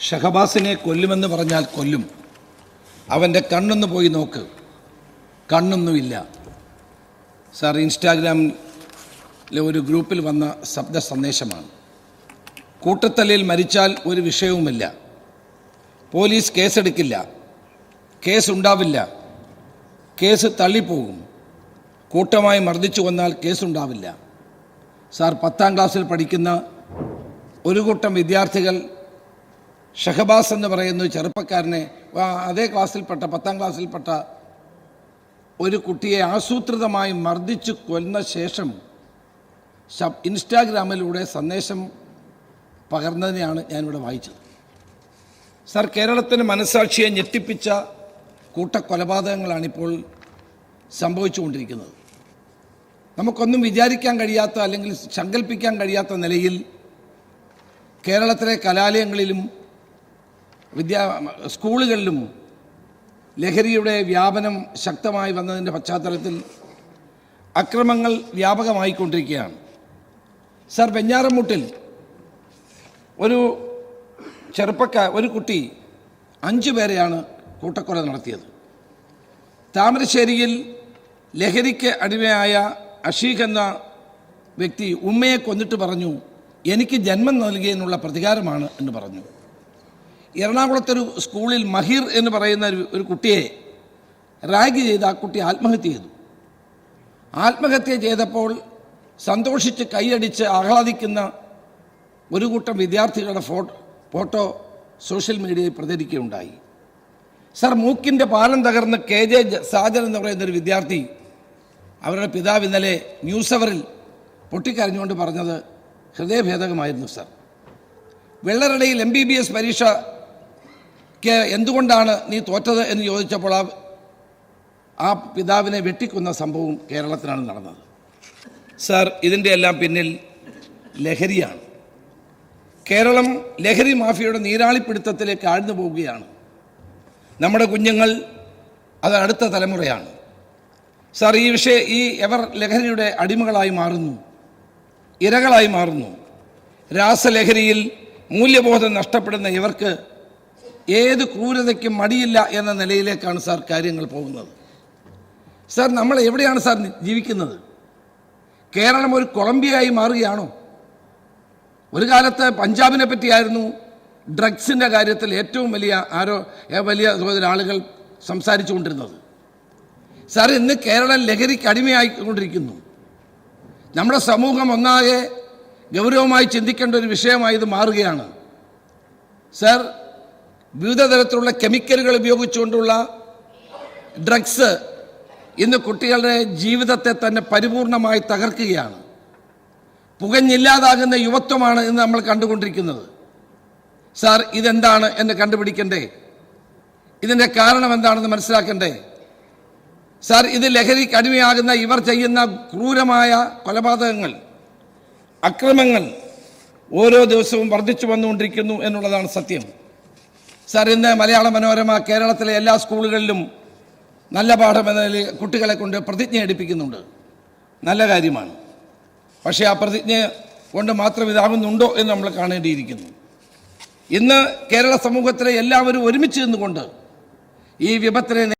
ഷഹബാസിനെ കൊല്ലുമെന്ന് പറഞ്ഞാൽ കൊല്ലും. അവന്റെ കണ്ണൊന്ന് പോയി നോക്ക്. കണ്ണൊന്നുമില്ല. സാർ ഇൻസ്റ്റാഗ്രാമിലെ ഒരു ഗ്രൂപ്പിൽ വന്ന ശബ്ദ സന്ദേശമാണ്. കൂട്ടത്തല്ലിൽ മരിച്ചാൽ ഒരു വിഷയവുമില്ല. പോലീസ് കേസെടുക്കില്ല. കേസ് ഉണ്ടാവില്ല കേസ് തള്ളിപ്പോകും. കൂട്ടമായി മർദ്ദിച്ചു വന്നാൽ കേസുണ്ടാവില്ല. സാർ പത്താം ക്ലാസ്സിൽ പഠിക്കുന്ന ഒരു കൂട്ടം വിദ്യാർത്ഥികൾ ഷഹബാസ് എന്ന് പറയുന്ന ചെറുപ്പക്കാരനെ അതേ ക്ലാസ്സിൽപ്പെട്ട പത്താം ക്ലാസ്സിൽപ്പെട്ട ഒരു കുട്ടിയെ ആസൂത്രിതമായി മർദ്ദിച്ചു കൊന്ന ശേഷം ഇൻസ്റ്റാഗ്രാമിലൂടെ സന്ദേശം പകർന്നതിനെയാണ് ഞാനിവിടെ വായിച്ചത്. സർ കേരളത്തിന് മനസാക്ഷിയെ ഞെട്ടിപ്പിച്ച കൂട്ടക്കൊലപാതകങ്ങളാണിപ്പോൾ സംഭവിച്ചുകൊണ്ടിരിക്കുന്നത്. നമുക്കൊന്നും വിചാരിക്കാൻ കഴിയാത്ത അല്ലെങ്കിൽ സങ്കല്പിക്കാൻ കഴിയാത്ത നിലയിൽ കേരളത്തിലെ കലാലയങ്ങളിലും വിദ്യാ സ്കൂളുകളിലും ലഹരിയുടെ വ്യാപനം ശക്തമായി വന്നതിന്റെ പശ്ചാത്തലത്തിൽ അക്രമങ്ങൾ വ്യാപകമായിക്കൊണ്ടിരിക്കുകയാണ്. സർ വെഞ്ഞാറമൂട്ടിൽ ഒരു ചെറുപ്പക്കാർ ഒരു കുട്ടി അഞ്ചു പേരെയാണ് കൂട്ടക്കൊല നടത്തിയത്. താമരശ്ശേരിയിൽ ലഹരിക്ക് അടിമയായ അഷീഖ് എന്ന വ്യക്തി ഉമ്മയെ കൊന്നിട്ട് പറഞ്ഞു എനിക്ക് ജന്മം നൽകിയതിനുള്ള പ്രതികാരമാണ് എന്ന് പറഞ്ഞു. എറണാകുളത്തൊരു സ്കൂളിൽ മഹിർ എന്ന് പറയുന്ന ഒരു- ഒരു കുട്ടിയെ റാഗ് ചെയ്ത് ആ കുട്ടി ആത്മഹത്യ ചെയ്തു. ആത്മഹത്യ ചെയ്തപ്പോൾ സന്തോഷിച്ച് കൈയടിച്ച് ആഹ്ലാദിക്കുന്ന ഒരു കൂട്ടം വിദ്യാർത്ഥികളുടെ ഫോട്ടോ ഫോട്ടോ സോഷ്യൽ മീഡിയയിൽ പ്രചരിക്കുകയുണ്ടായി. സർ മൂക്കിന്റെ പാലം തകർന്ന് കെ ജെ സാജൻ എന്ന് പറയുന്ന ഒരു വിദ്യാർത്ഥി അവരുടെ പിതാവ് ഇന്നലെ ന്യൂസ് അവറിൽ പൊട്ടിക്കരഞ്ഞുകൊണ്ട് പറഞ്ഞത് ഹൃദയഭേദകമായിരുന്നു സർ. വെള്ളരടയിൽ എം ബി ബി എസ് പരീക്ഷയ്ക്ക് എന്തുകൊണ്ടാണ് നീ തോറ്റത് എന്ന് ചോദിച്ചപ്പോൾ ആ ആ പിതാവിനെ വെട്ടിക്കുന്ന സംഭവം കേരളത്തിലാണ് നടന്നത്. സാർ ഇതിന്റെ എല്ലാം പിന്നിൽ ലഹരിയാണ്. കേരളം ലഹരി മാഫിയയുടെ നീരാളിപ്പിടുത്തത്തിലേക്ക് ആഴ്ന്നു പോവുകയാണ്. നമ്മുടെ കുഞ്ഞുങ്ങൾ അത് അടുത്ത തലമുറയാണ്. സാർ ഈ വിഷയ ഈ എവർ ലഹരിയുടെ അടിമകളായി മാറുന്നു. ഇരകളായി മാറുന്നു. രാസലഹരിയിൽ മൂല്യബോധം നഷ്ടപ്പെടുന്ന ഇവർക്ക് ഏത് ക്രൂരതയ്ക്കും മടിയില്ല എന്ന നിലയിലേക്കാണ് സാർ കാര്യങ്ങൾ പോകുന്നത്. സാർ നമ്മൾ എവിടെയാണ് സാർ ജീവിക്കുന്നത്? കേരളം ഒരു കൊളംബിയായി മാറുകയാണോ? ഒരു കാലത്ത് പഞ്ചാബിനെ പറ്റിയായിരുന്നു ഡ്രഗ്സിന്റെ കാര്യത്തിൽ ഏറ്റവും വലിയ ആരോ വലിയ തോതിൽ ആളുകൾ സംസാരിച്ചു കൊണ്ടിരുന്നത് സാർ ഇന്ന് കേരളം ലഹരിക്ക് അടിമയായിക്കൊണ്ടിരിക്കുന്നു. നമ്മുടെ സമൂഹം ഒന്നാകെ ഗൗരവമായി ചിന്തിക്കേണ്ട ഒരു വിഷയമായി ഇത് മാറുകയാണ്. സാർ വിവിധ തരത്തിലുള്ള കെമിക്കലുകൾ ഉപയോഗിച്ചുകൊണ്ടുള്ള ഡ്രഗ്സ് ഇന്ന് കുട്ടികളുടെ ജീവിതത്തെ തന്നെ പരിപൂർണമായി തകർക്കുകയാണ്. പുകഞ്ഞില്ലാതാകുന്ന യുവത്വമാണ് ഇന്ന് നമ്മൾ കണ്ടുകൊണ്ടിരിക്കുന്നത്. സാർ ഇതെന്താണ് എന്ന് കണ്ടുപിടിക്കണ്ടേ? ഇതിന്റെ കാരണം എന്താണെന്ന് മനസ്സിലാക്കണ്ടേ? സാർ ഇത് ലഹരിക്ക് അടിമയാകുന്ന ഇവർ ചെയ്യുന്ന ക്രൂരമായ കൊലപാതകങ്ങൾ അക്രമങ്ങൾ ഓരോ ദിവസവും വർദ്ധിച്ചു വന്നുകൊണ്ടിരിക്കുന്നു എന്നുള്ളതാണ് സത്യം. സാർ ഇന്ന് മലയാള മനോരമ കേരളത്തിലെ എല്ലാ സ്കൂളുകളിലും നല്ല പാഠം എന്ന നിലയിൽ കുട്ടികളെ കൊണ്ട് പ്രതിജ്ഞ എടുപ്പിക്കുന്നുണ്ട്. നല്ല കാര്യമാണ്. പക്ഷേ ആ പ്രതിജ്ഞ കൊണ്ട് മാത്രം ഇതാകുന്നുണ്ടോ എന്ന് നമ്മൾ കാണേണ്ടിയിരിക്കുന്നു. ഇന്ന് കേരള സമൂഹത്തിലെ എല്ലാവരും ഒരുമിച്ച് നിന്നുകൊണ്ട് ഈ വിപത്തിനെ